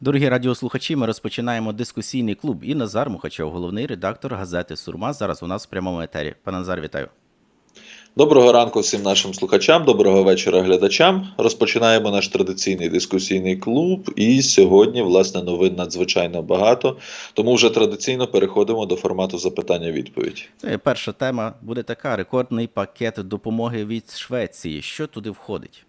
Дорогі радіослухачі, ми розпочинаємо дискусійний клуб. І Назар Мухачов, головний редактор газети Сурма. Зараз у нас в прямому етері. Пане Назар, вітаю. Доброго ранку всім нашим слухачам, доброго вечора глядачам. Розпочинаємо наш традиційний дискусійний клуб. І сьогодні, власне, новин надзвичайно багато. Тому вже традиційно переходимо до формату запитання-відповідь. Е, Перша тема буде така: рекордний пакет допомоги від Швеції. Що туди входить?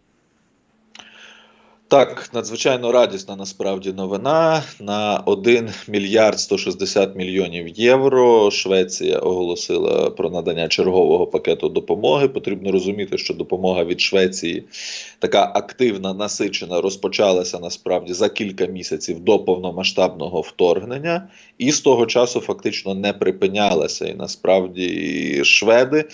Так, надзвичайно радісна насправді новина. На 1 мільярд 160 мільйонів євро Швеція оголосила про надання чергового пакету допомоги. Потрібно розуміти, що допомога від Швеції така активна, насичена, розпочалася насправді за кілька місяців до повномасштабного вторгнення, і з того часу фактично не припинялася. І насправді шведи.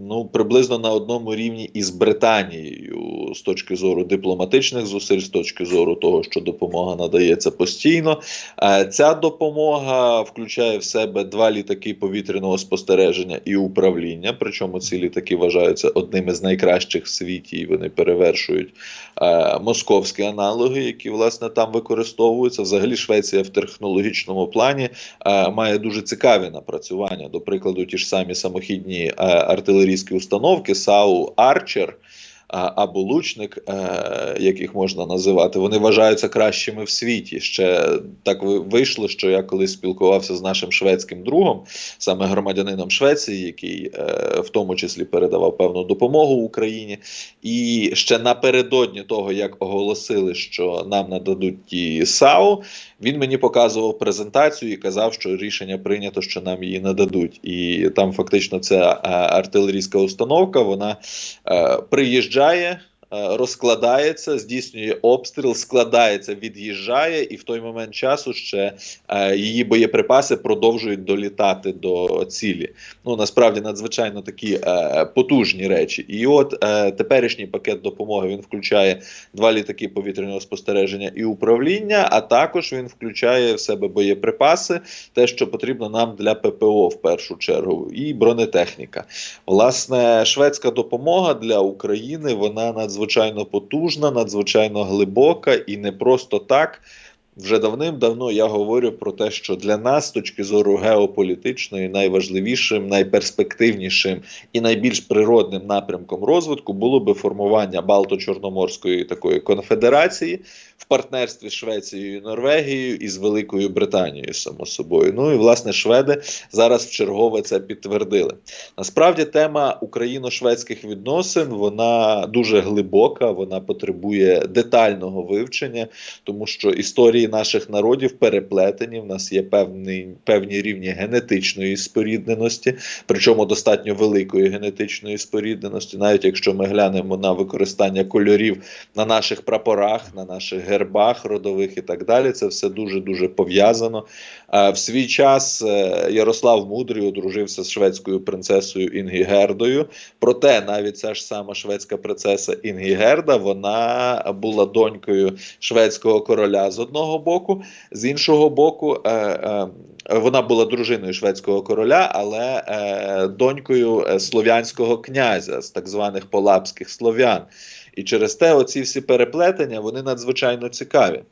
Ну, приблизно на одному рівні із Британією з точки зору дипломатичних зусиль, з точки зору того, що допомога надається постійно. Е, Ця допомога включає в себе два літаки повітряного спостереження і управління. Причому ці літаки вважаються одними з найкращих в світі, і вони перевершують е, московські аналоги, які власне там використовуються. Взагалі, Швеція в технологічному плані е, має дуже цікаві напрацювання. До прикладу, ті ж самі самохідні е, артилерійські установки САУ Арчер. Або лучник, е, як їх можна називати, вони вважаються кращими в світі. Ще так вийшло, що я колись спілкувався з нашим шведським другом, саме громадянином Швеції, який е, в тому числі передавав певну допомогу Україні. І ще напередодні того, як оголосили, що нам нададуть ті САУ, він мені показував презентацію і казав, що рішення прийнято, що нам її нададуть. І там фактично ця е, артилерійська установка, вона приїжджає. Е, Розкладається, здійснює обстріл, складається, від'їжджає, і в той момент часу ще е, її боєприпаси продовжують долітати до цілі. Ну насправді надзвичайно такі е, потужні речі. І от е, теперішній пакет допомоги він включає два літаки повітряного спостереження і управління, а також він включає в себе боєприпаси, те, що потрібно нам для ППО в першу чергу, і бронетехніка. Власне, шведська допомога для України вона надзвичайно потужна, надзвичайно глибока і не просто так. Вже давним-давно я говорю про те, що для нас, з точки зору геополітичної, найважливішим, найперспективнішим і найбільш природним напрямком розвитку було би формування Балто-Чорноморської такої конфедерації в партнерстві з Швецією і Норвегією і з Великою Британією, само собою. Ну і власне шведи зараз вчергове це підтвердили. Насправді тема україно-шведських відносин вона дуже глибока, вона потребує детального вивчення, тому що історії наших народів переплетені. В нас є певні, певні рівні генетичної спорідненості, причому достатньо великої генетичної спорідненості, навіть якщо ми глянемо на використання кольорів на наших прапорах, на наших гербах родових і так далі, це все дуже дуже пов'язано. Е, В свій час е, Ярослав Мудрий одружився з шведською принцесою Інгігердою. Проте навіть ця ж сама шведська принцеса Інгігерда вона була донькою шведського короля з одного боку, з іншого боку, е, е, вона була дружиною шведського короля, але е, донькою е, слов'янського князя з так званих полапських слов'ян. І через те оці всі переплетення вони надзвичайно цікаві.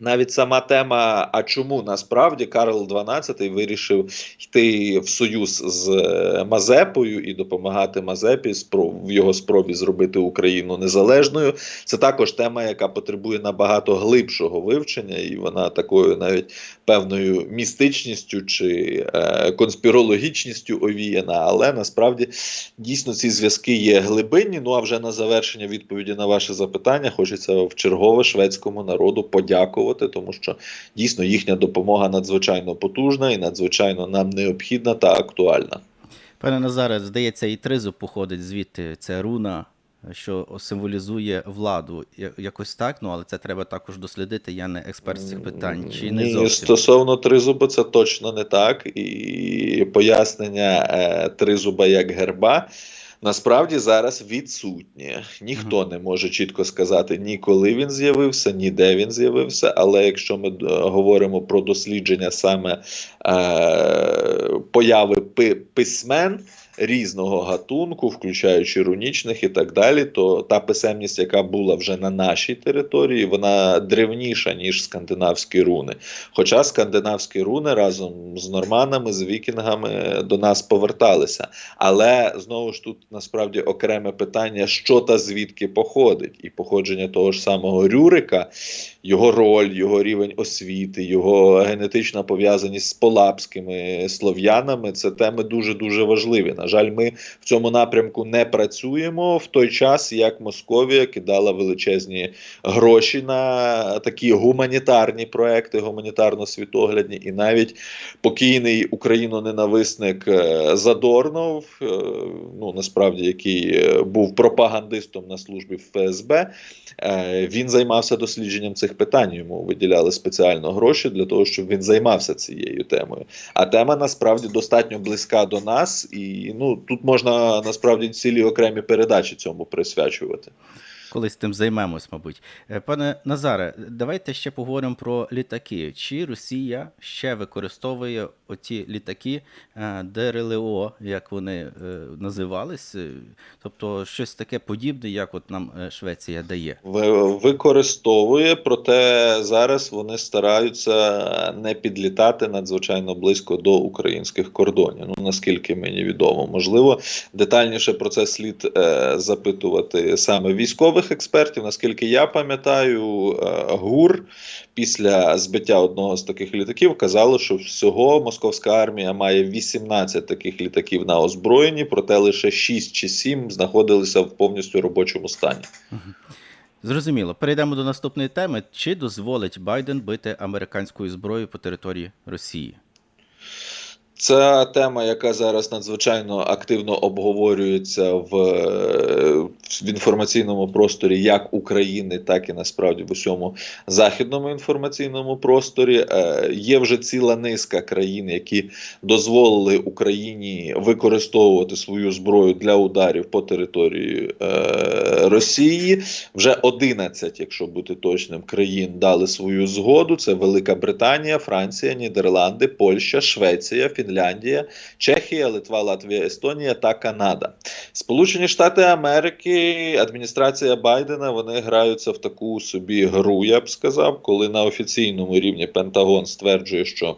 Навіть сама тема, а чому насправді Карл XII вирішив йти в союз з е, Мазепою і допомагати Мазепі в його спробі зробити Україну незалежною. Це також тема, яка потребує набагато глибшого вивчення, і вона такою навіть певною містичністю чи е, конспірологічністю овіяна. Але насправді дійсно ці зв'язки є глибинні. Ну а вже на завершення відповіді на ваше запитання хочеться в чергове шведському народу подякувати, тому що дійсно їхня допомога надзвичайно потужна і надзвичайно нам необхідна та актуальна. Пане Назаре, здається, і тризуб походить звідти. Це руна, що символізує владу. Якось так, ну але це треба також дослідити. Я не експерт з цих питань. Чи не Ні, зовсім? стосовно тризуба, це точно не так. І пояснення е, тризуба як герба. Насправді зараз відсутнє. Ніхто не може чітко сказати ні коли він з'явився, ні де він з'явився. Але якщо ми е, говоримо про дослідження саме е, появи пи- письмен різного гатунку, включаючи рунічних і так далі, то та писемність, яка була вже на нашій території, вона древніша, ніж скандинавські руни. Хоча скандинавські руни разом з норманами, з вікінгами до нас поверталися. Але знову ж тут насправді окреме питання, що та звідки походить, і походження того ж самого Рюрика, його роль, його рівень освіти, його генетична пов'язаність з полапськими слов'янами це теми дуже дуже важливі. На жаль, ми в цьому напрямку не працюємо в той час, як Московія кидала величезні гроші на такі гуманітарні проекти, гуманітарно-світоглядні, і навіть покійний україноненависник е, Задорнов, е, ну насправді який е, був пропагандистом на службі в ФСБ, він займався дослідженням цих питань. Йому виділяли спеціально гроші для того, щоб він займався цією темою. А тема насправді достатньо близька до нас, і ну тут можна насправді цілі окремі передачі цьому присвячувати. Колись тим займемось, мабуть. Е, Пане Назаре, давайте ще поговоримо про літаки. Чи Росія ще використовує оті літаки е, ДРЛО, як вони е, називались? Тобто щось таке подібне, як от нам Швеція дає. Ви- Використовує, проте зараз вони стараються не підлітати надзвичайно близько до українських кордонів. Ну наскільки мені відомо, можливо, детальніше про це слід запитувати саме військових експертів. Наскільки я пам'ятаю, е, ГУР після збиття одного з таких літаків казало, що всього московська армія має 18 таких літаків на озброєнні, проте лише 6 чи 7 знаходилися в повністю робочому стані. Зрозуміло. Перейдемо до наступної теми. Чи дозволить Байден бити американською зброєю по території Росії? Це тема, яка зараз надзвичайно активно обговорюється в, в інформаційному просторі як України, так і насправді в усьому західному інформаційному просторі. Е, Є вже ціла низка країн, які дозволили Україні використовувати свою зброю для ударів по території е, Росії. Вже 11, якщо бути точним, країн дали свою згоду. Це Велика Британія, Франція, Нідерланди, Польща, Швеція, Фінляндія, Чехія, Литва, Латвія, Естонія та Канада. Сполучені Штати Америки, адміністрація Байдена, вони граються в таку собі гру, я б сказав, коли на офіційному рівні Пентагон стверджує, що.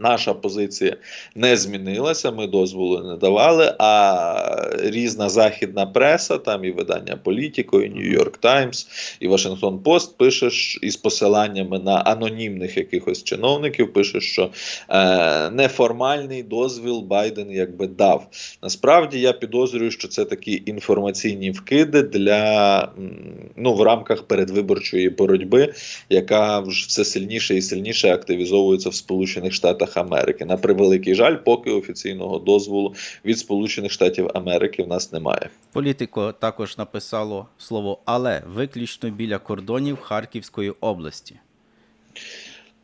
Наша позиція не змінилася, ми дозволу не давали. А різна західна преса, там і видання Політіко, і Нью-Йорк Таймс, і Вашингтон Пост пише із посиланнями на анонімних якихось чиновників, пише, що е, неформальний дозвіл Байден якби дав. Насправді я підозрюю, що це такі інформаційні вкиди для ну в рамках передвиборчої боротьби, яка вже все сильніше і сильніше активізовується в Сполучених Штатах Америки. На превеликий жаль, поки офіційного дозволу від Сполучених Штатів Америки в нас немає. Політико також написало слово але виключно біля кордонів Харківської області.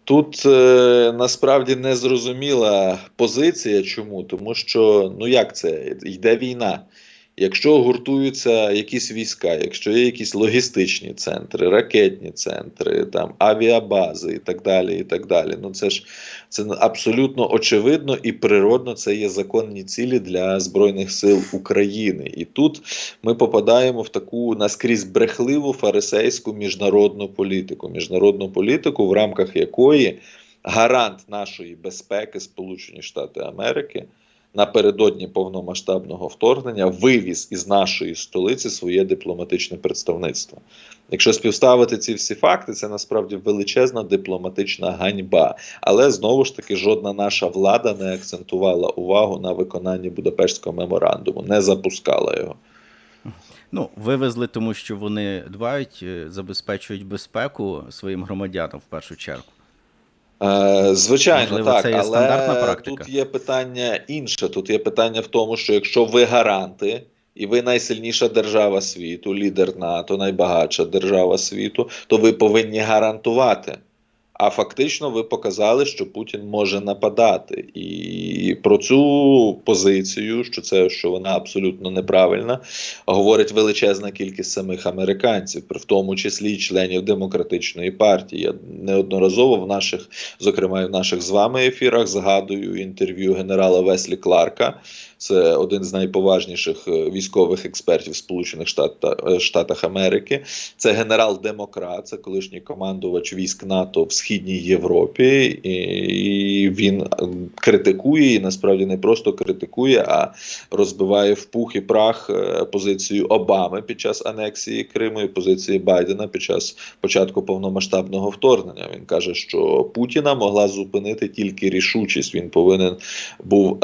Тут е, насправді незрозуміла позиція. Чому? Тому що ну як це йде війна. Якщо гуртуються якісь війська, якщо є якісь логістичні центри, ракетні центри, там авіабази і так далі, і так далі. Ну це ж це абсолютно очевидно і природно. Це є законні цілі для збройних сил України. І тут ми попадаємо в таку наскрізь брехливу фарисейську міжнародну політику. Міжнародну політику, в рамках якої гарант нашої безпеки, Сполучені Штати Америки напередодні повномасштабного вторгнення вивіз із нашої столиці своє дипломатичне представництво. Якщо співставити ці всі факти, це насправді величезна дипломатична ганьба. Але знову ж таки жодна наша влада не акцентувала увагу на виконанні Будапештського меморандуму, не запускала його. Ну, вивезли, тому що вони дбають, е, забезпечують безпеку своїм громадянам в першу чергу. Е, Звичайно, Можливо, так, це є але стандартна практика? тут є питання інше. Тут є питання в тому, що якщо ви гаранти, і ви найсильніша держава світу, лідер НАТО, найбагатша держава світу, то ви повинні гарантувати. А фактично ви показали, що Путін може нападати, і про цю позицію, що це що вона абсолютно неправильна, говорить величезна кількість самих американців, в тому числі і членів демократичної партії. Я неодноразово в наших, зокрема і в наших з вами ефірах, згадую інтерв'ю генерала Веслі Кларка. Це один з найповажніших е, військових експертів Сполучених е, Штатах Америки. Це генерал-демократ, це колишній командувач військ НАТО в Східній Європі, і він е, критикує і насправді не просто критикує, а розбиває в пух і прах позицію Обами під час анексії Криму і позиції Байдена під час початку повномасштабного вторгнення. Він каже, що Путіна могла зупинити тільки рішучість. Він повинен був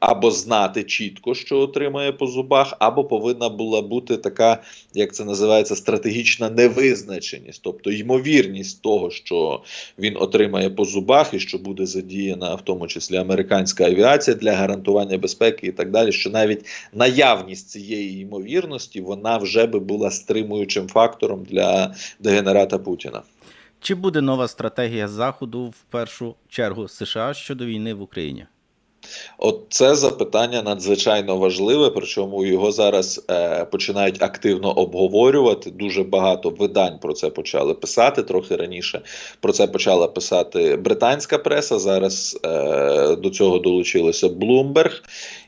або знати чітко, що отримає по зубах, або повинна була бути така, як це називається, стратегічна невизначеність, тобто ймовірність того, що він отримає по зубах і що буде задіяна в тому числі американська авіація для гарантування безпеки і так далі. Що навіть наявність цієї ймовірності вона вже би була стримуючим фактором для дегенерата Путіна. Чи буде нова стратегія Заходу в першу чергу США щодо війни в Україні? От це запитання надзвичайно важливе, причому його зараз е, починають активно обговорювати. Дуже багато видань про це почали писати. Трохи раніше про це почала писати британська преса. Зараз е, до цього долучилося Bloomberg.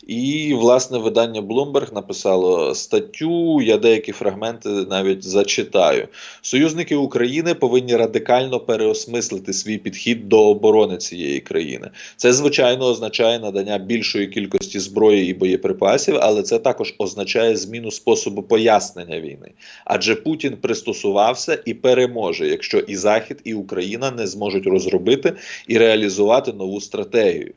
І власне видання Bloomberg написало статтю. Я деякі фрагменти навіть зачитаю. Союзники України повинні радикально переосмислити свій підхід до оборони цієї країни. Це звичайно означає надання більшої кількості зброї і боєприпасів, але це також означає зміну способу пояснення війни. Адже Путін пристосувався і переможе, якщо і Захід, і Україна не зможуть розробити і реалізувати нову стратегію.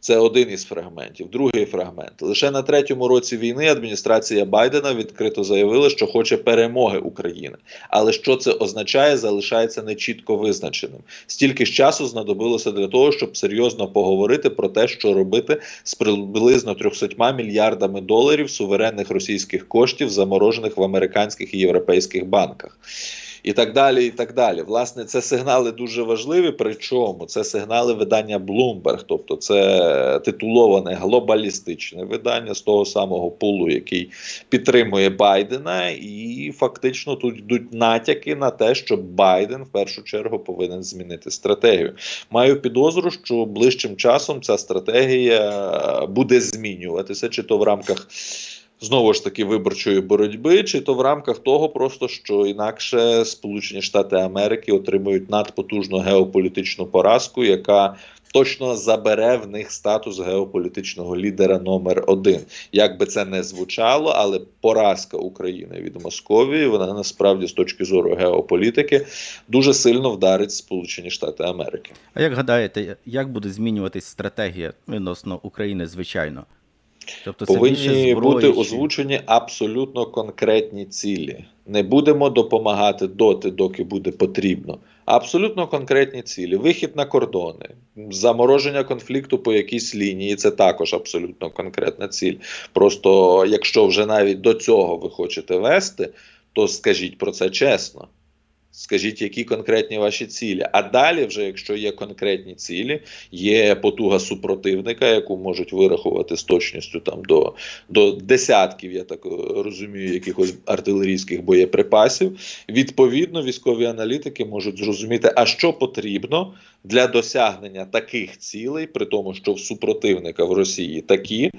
Це один із фрагментів. Другий фрагмент. Лише на третьому році війни адміністрація Байдена відкрито заявила, що хоче перемоги України. Але що це означає, залишається нечітко визначеним. Стільки ж часу знадобилося для того, щоб серйозно поговорити про те, що робити з приблизно 300 мільярдами доларів суверенних російських коштів, заморожених в американських і європейських банках. І так далі, і так далі. Власне, це сигнали дуже важливі. Причому це сигнали видання Bloomberg, тобто це титуловане глобалістичне видання з того самого пулу, який підтримує Байдена, і фактично тут йдуть натяки на те, що Байден в першу чергу повинен змінити стратегію. Маю підозру, що ближчим часом ця стратегія буде змінюватися, чи то в рамках знову ж таки виборчої боротьби, чи то в рамках того, просто що інакше Сполучені Штати Америки отримують надпотужну геополітичну поразку, яка точно забере в них статус геополітичного лідера номер один. Як би це не звучало, але поразка України від Московії, вона насправді з точки зору геополітики дуже сильно вдарить Сполучені Штати Америки. А як гадаєте, як буде змінюватись стратегія відносно України, звичайно? Тобто це Повинні бути озвучені абсолютно конкретні цілі. Не будемо допомагати доти, доки буде потрібно. Абсолютно конкретні цілі. Вихід на кордони, замороження конфлікту по якійсь лінії це також абсолютно конкретна ціль. Просто якщо вже навіть до цього ви хочете вести, то скажіть про це чесно. Скажіть, які конкретні ваші цілі. А далі, вже якщо є конкретні цілі, є потуга супротивника, яку можуть вирахувати з точністю там до, до десятків, я так е, розумію, якихось артилерійських боєприпасів. Відповідно, військові аналітики можуть зрозуміти, а що потрібно для досягнення таких цілей, при тому, що в супротивника в Росії такі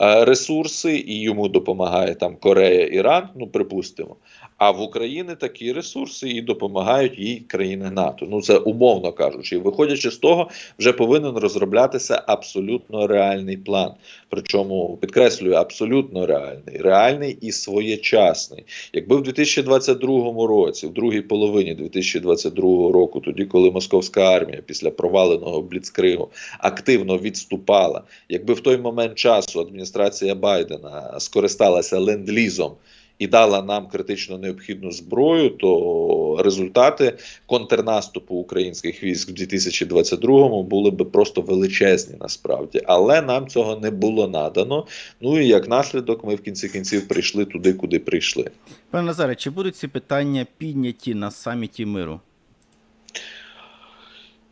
е, ресурси, і йому допомагає там Корея, Іран, ну припустимо. А в Україні такі ресурси і допомагають їй країни НАТО. Ну це умовно кажучи. Виходячи з того, вже повинен розроблятися абсолютно реальний план. Причому підкреслюю, абсолютно реальний, реальний і своєчасний. Якби в 2022 році, в другій половині 2022 року, тоді коли московська армія після проваленого бліцкригу активно відступала, якби в той момент часу адміністрація Байдена скористалася ленд-лізом і дала нам критично необхідну зброю, то результати контрнаступу українських військ в 2022 були би просто величезні насправді, але нам цього не було надано. Ну і як наслідок, ми в кінці кінців прийшли туди, куди прийшли. Пане Назаре, чи будуть ці питання підняті на саміті миру?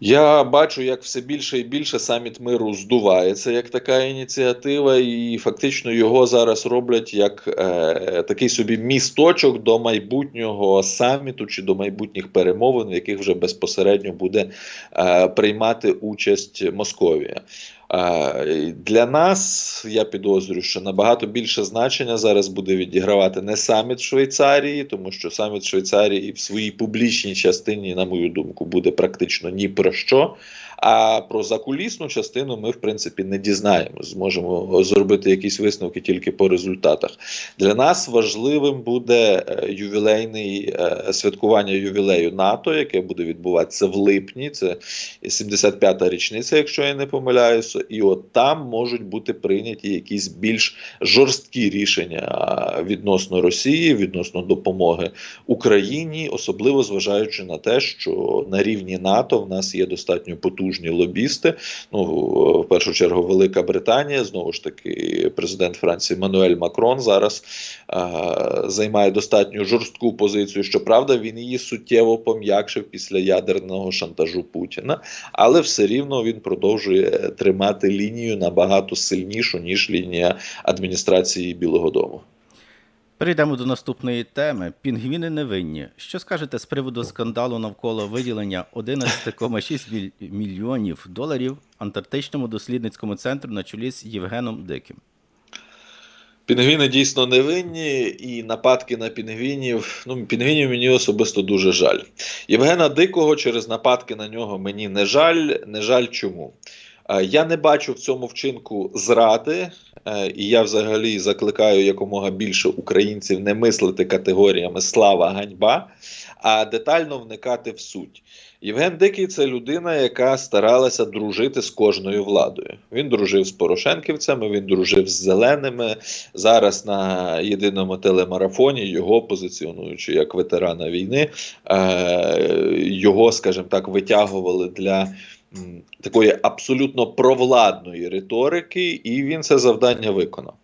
Я бачу, як все більше і більше саміт миру здувається як така ініціатива, і фактично його зараз роблять як е, такий собі місточок до майбутнього саміту чи до майбутніх перемовин, в яких вже безпосередньо буде е, приймати участь Московія. Для нас я підозрюю, що набагато більше значення зараз буде відігравати не саміт Швейцарії, тому що саміт Швейцарії в своїй публічній частині, на мою думку, буде практично ні про що. А про закулісну частину ми, в принципі, не дізнаємось. Зможемо зробити якісь висновки тільки по результатах. Для нас важливим буде е, ювілейний е, святкування ювілею НАТО, яке буде відбуватися в липні. Це 75-та річниця, якщо я не помиляюся, і от там можуть бути прийняті якісь більш жорсткі рішення відносно Росії, відносно допомоги Україні, особливо зважаючи на те, що на рівні НАТО в нас є достатньо потужні лобісти. Ну в першу чергу, Велика Британія, знову ж таки, президент Франції Мануель Макрон зараз а, займає достатньо жорстку позицію. Щоправда, він її суттєво пом'якшив після ядерного шантажу Путіна, але все рівно він продовжує тримати лінію набагато сильнішу ніж лінія адміністрації Білого Дому. Перейдемо до наступної теми. Пінгвіни невинні. Що скажете з приводу скандалу навколо виділення 11,6 міль- мільйонів доларів Антарктичному дослідницькому центру на чолі з Євгеном Диким? Пінгвіни дійсно невинні, і нападки на пінгвінів. Ну, пінгвінів мені особисто дуже жаль. Євгена Дикого через нападки на нього мені не жаль. Не жаль чому. Е, Я не бачу в цьому вчинку зради, е, і я взагалі закликаю якомога більше українців не мислити категоріями слава, ганьба, а детально вникати в суть. Євген Дикий це людина, яка старалася дружити з кожною владою. Він дружив з Порошенківцями, він дружив з зеленими. Зараз на єдиному телемарафоні його позиціонуючи як ветерана війни, е, його, скажімо так, витягували для такої абсолютно провладної риторики, і він це завдання виконав.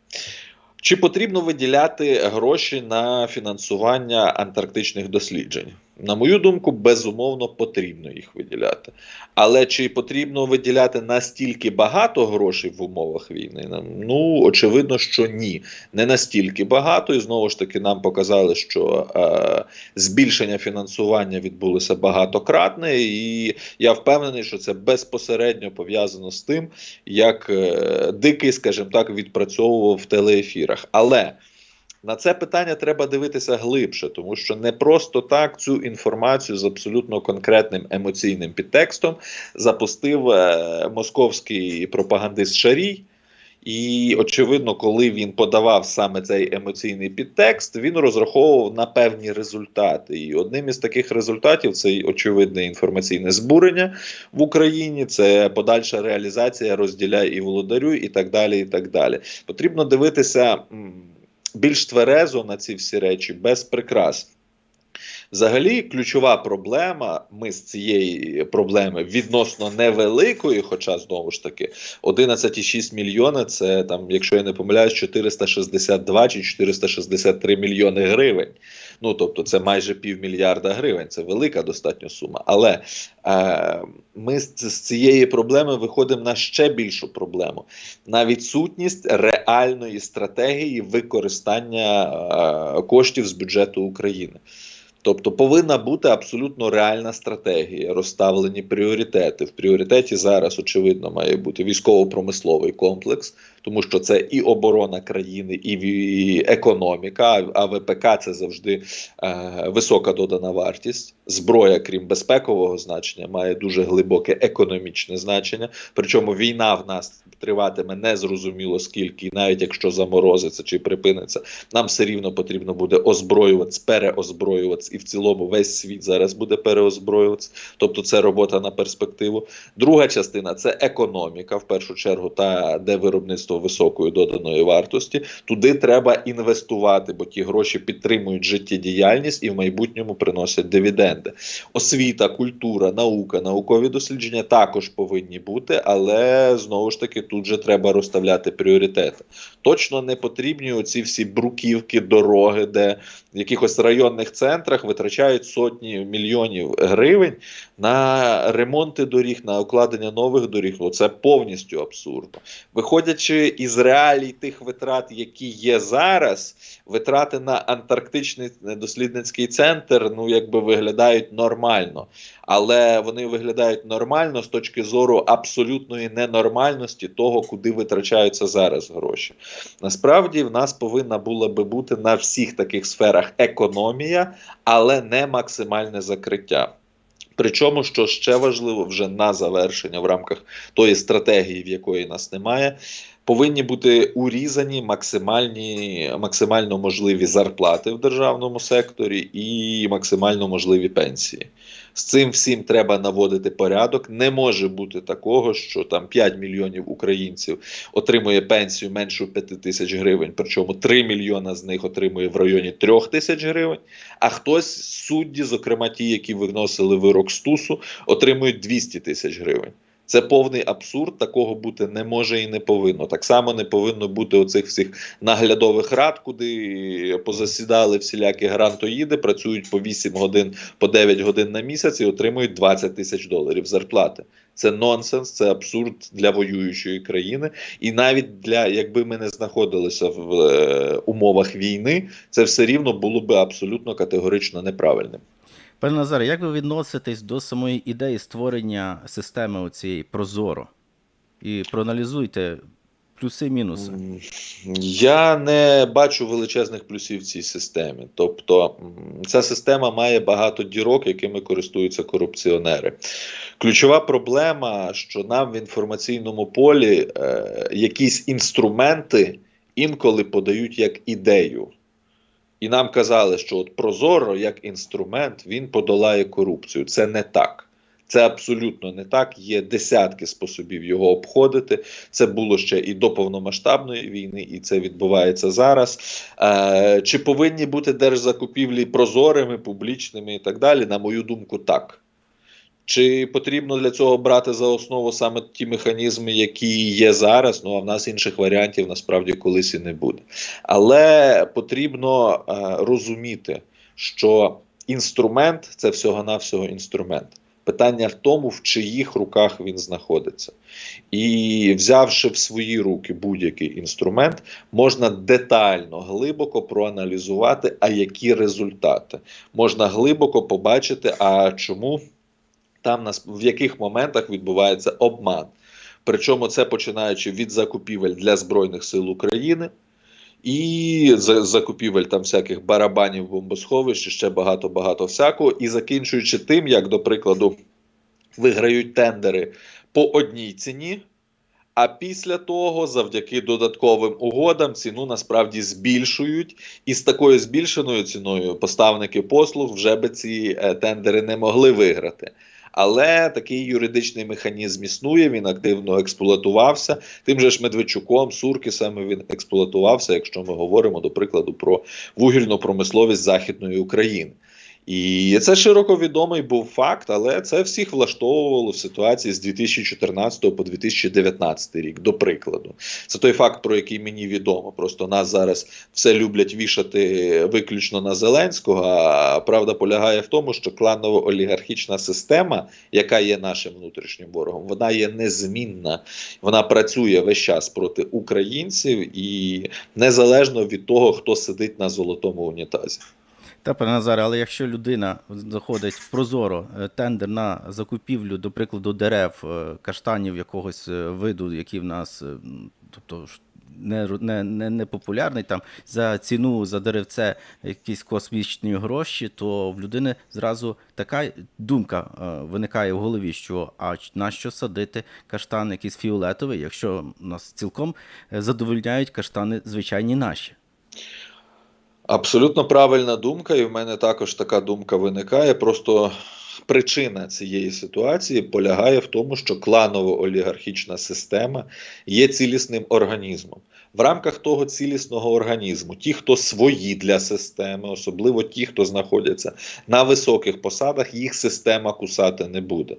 Чи потрібно виділяти гроші на фінансування антарктичних досліджень? На мою думку, безумовно потрібно їх виділяти. Але чи потрібно виділяти настільки багато грошей в умовах війни? Ну, очевидно, що ні. Не настільки багато, і знову ж таки нам показали, що е, збільшення фінансування відбулося багатократне, і я впевнений, що це безпосередньо пов'язано з тим, як е, дикий, скажімо так, відпрацьовував в телеефірах. Але на це питання треба дивитися глибше, тому що не просто так цю інформацію з абсолютно конкретним емоційним підтекстом запустив е, московський пропагандист Шарій. І очевидно, коли він подавав саме цей емоційний підтекст, він розраховував на певні результати. І одним із таких результатів це очевидне інформаційне збурення в Україні, це подальша реалізація розділяй і володарюй, і так далі. І так далі. Потрібно дивитися більш тверезо на ці всі речі, без прикрас. Взагалі, ключова проблема, ми з цієї проблеми відносно невеликої, хоча знову ж таки 11,6 мільйони це там, якщо я не помиляюсь, 462 чи 463 мільйони гривень. Ну тобто, це майже півмільярда гривень. Це велика достатньо сума. Але е, ми з цієї проблеми виходимо на ще більшу проблему: на відсутність реальної стратегії використання е, коштів з бюджету України. Тобто повинна бути абсолютно реальна стратегія, розставлені пріоритети. В пріоритеті зараз, очевидно, має бути військово-промисловий комплекс, тому що це і оборона країни, і економіка. А ВПК це завжди е, висока додана вартість. Зброя, крім безпекового значення, має дуже глибоке економічне значення. Причому війна в нас триватиме незрозуміло скільки, і навіть якщо заморозиться чи припиниться, нам все рівно потрібно буде озброюватися, переозброюватися, і в цілому весь світ зараз буде переозброюватися. Тобто, це робота на перспективу. Друга частина це економіка, в першу чергу, та де виробництво підприємство високої доданої вартості. Туди треба інвестувати, бо ті гроші підтримують життєдіяльність і в майбутньому приносять дивіденди. Освіта, культура, наука, наукові дослідження також повинні бути, але знову ж таки тут же треба розставляти пріоритети. Точно не потрібні оці всі бруківки, дороги, де в якихось районних центрах витрачають сотні мільйонів гривень на ремонти доріг, на укладення нових доріг. Це повністю абсурдно. Виходячи із реалій тих витрат, які є зараз, витрати на антарктичний дослідницький центр, ну якби виглядають нормально, але вони виглядають нормально з точки зору абсолютної ненормальності того, куди витрачаються зараз гроші. Насправді в нас повинна була би бути на всіх таких сферах економія, але не максимальне закриття. Причому, що ще важливо, вже на завершення в рамках тої стратегії, в якої нас немає, повинні бути урізані максимальні, максимально можливі зарплати в державному секторі і максимально можливі пенсії. З цим всім треба наводити порядок. Не може бути такого, що там 5 мільйонів українців отримує пенсію меншу 5 тисяч гривень, причому 3 мільйона з них отримує в районі 3 тисяч гривень. А хтось судді, зокрема ті, які виносили вирок стусу, отримують 200 тисяч гривень. Це повний абсурд, такого бути не може і не повинно. Так само не повинно бути оцих всіх наглядових рад, куди позасідали всілякі грантоїди, працюють по 8 годин, по 9 годин на місяць і отримують 20 тисяч доларів зарплати. Це нонсенс, це абсурд для воюючої країни. І навіть для якби ми не знаходилися в е, умовах війни, це все рівно було би абсолютно категорично неправильним. Пане Назаре, як ви відноситесь до самої ідеї створення системи оцієї Прозоро? І проаналізуйте плюси і мінуси. Я не бачу величезних плюсів в цій системі. Тобто ця система має багато дірок, якими користуються корупціонери. Ключова проблема, що нам в інформаційному полі е, якісь інструменти інколи подають як ідею. І нам казали, що от Прозоро як інструмент він подолає корупцію. Це не так. Це абсолютно не так. Є десятки способів його обходити. Це було ще і до повномасштабної війни, і це відбувається зараз. Е, чи повинні бути держзакупівлі прозорими, публічними і так далі? На мою думку, так. Чи потрібно для цього брати за основу саме ті механізми, які є зараз? Ну а в нас інших варіантів насправді колись і не буде. Але потрібно е, розуміти, що інструмент це всього-навсього інструмент. Питання в тому, в чиїх руках він знаходиться. І взявши в свої руки будь-який інструмент, можна детально, глибоко проаналізувати, а які результати. Можна глибоко побачити, а чому там нас в яких моментах відбувається обман. Причому це починаючи від закупівель для Збройних сил України. І закупівель там всяких барабанів, бомбосховищ, ще багато-багато всякого, і закінчуючи тим, як, до прикладу, виграють тендери по одній ціні, а після того, завдяки додатковим угодам, ціну насправді збільшують, і з такою збільшеною ціною поставники послуг вже би ці е, тендери не могли виграти. Але такий юридичний механізм існує, він активно експлуатувався. Тим же ж Медведчуком, Суркісами він експлуатувався, якщо ми говоримо, до прикладу, про вугільну промисловість Західної України. І це широко відомий був факт, але це всіх влаштовувало в ситуації з 2014 по 2019 рік, до прикладу. Це той факт, про який мені відомо. Просто нас зараз все люблять вішати виключно на Зеленського. А правда полягає в тому, що кланово-олігархічна система, яка є нашим внутрішнім ворогом, вона є незмінна. Вона працює весь час проти українців і незалежно від того, хто сидить на золотому унітазі. Та, Назаре, але якщо людина заходить в Прозоро е, тендер на закупівлю, до прикладу, дерев, е, каштанів якогось е, виду, які в нас, тобто не, не, не, не популярний, там за ціну за деревце якісь космічні гроші, то в людини зразу така думка виникає в голові, що а на що садити каштан якийсь фіолетовий, якщо нас цілком задовольняють каштани звичайні наші. Абсолютно правильна думка, і в мене також така думка виникає. Просто причина цієї ситуації полягає в тому, що кланово-олігархічна система є цілісним організмом. В рамках того цілісного організму, ті, хто свої для системи, особливо ті, хто знаходяться на високих посадах, їх система кусати не буде.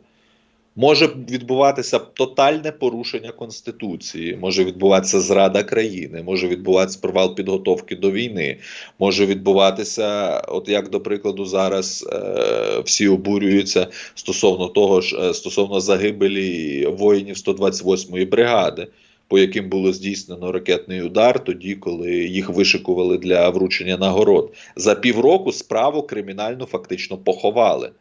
Може відбуватися тотальне порушення конституції, може відбуватися зрада країни, може відбуватися провал підготовки до війни, може відбуватися, от як до прикладу, зараз е, всі обурюються стосовно того ж е, стосовно загибелі воїнів 128-ї бригади, по яким було здійснено ракетний удар, тоді, коли їх вишикували для вручення нагород. За півроку справу кримінальну фактично поховали.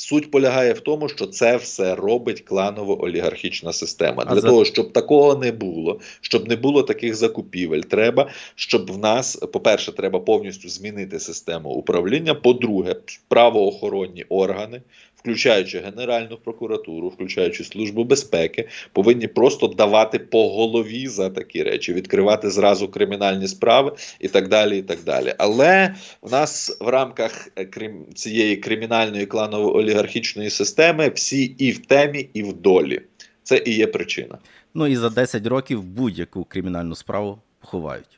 Суть полягає в тому, що це все робить кланово-олігархічна система. А Для за- того, щоб такого не було, щоб не було таких закупівель, треба, щоб в нас, по-перше, треба повністю змінити систему управління. По-друге, правоохоронні органи, включаючи Генеральну прокуратуру, включаючи Службу безпеки, повинні просто давати по голові за такі речі, відкривати зразу кримінальні справи і так далі. і так далі. Але в нас в рамках е, крим, цієї кримінальної кланово-олігархічної системи всі і в темі, і в долі. Це і є причина. Ну і за 10 років будь-яку кримінальну справу поховають.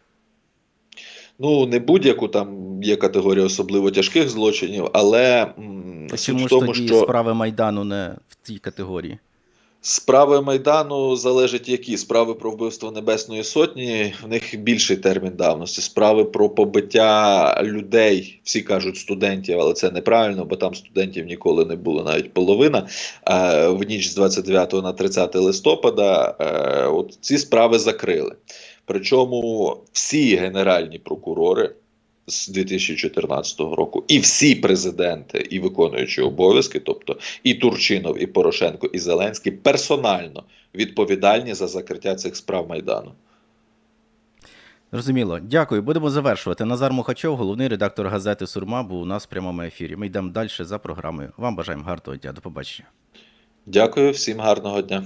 Ну, не будь-яку там є категорія особливо тяжких злочинів, але м, А чому в ж тому, тоді що справи Майдану не в цій категорії? справи Майдану залежать які справи про вбивство Небесної Сотні, в них більший термін давності. Справи про побиття людей, всі кажуть студентів, але це неправильно, бо там студентів ніколи не було, навіть половина. Е, в ніч з 29 на 30 листопада е, от ці справи закрили. Причому всі генеральні прокурори з 2014 року, і всі президенти, і виконуючі обов'язки, тобто і Турчинов, і Порошенко, і Зеленський, персонально відповідальні за закриття цих справ Майдану. Зрозуміло. Дякую. Будемо завершувати. Назар Мухачов, головний редактор газети Сурма, був у нас в прямому ефірі. Ми йдемо далі за програмою. Вам бажаємо гарного дня. До побачення. Дякую, всім гарного дня.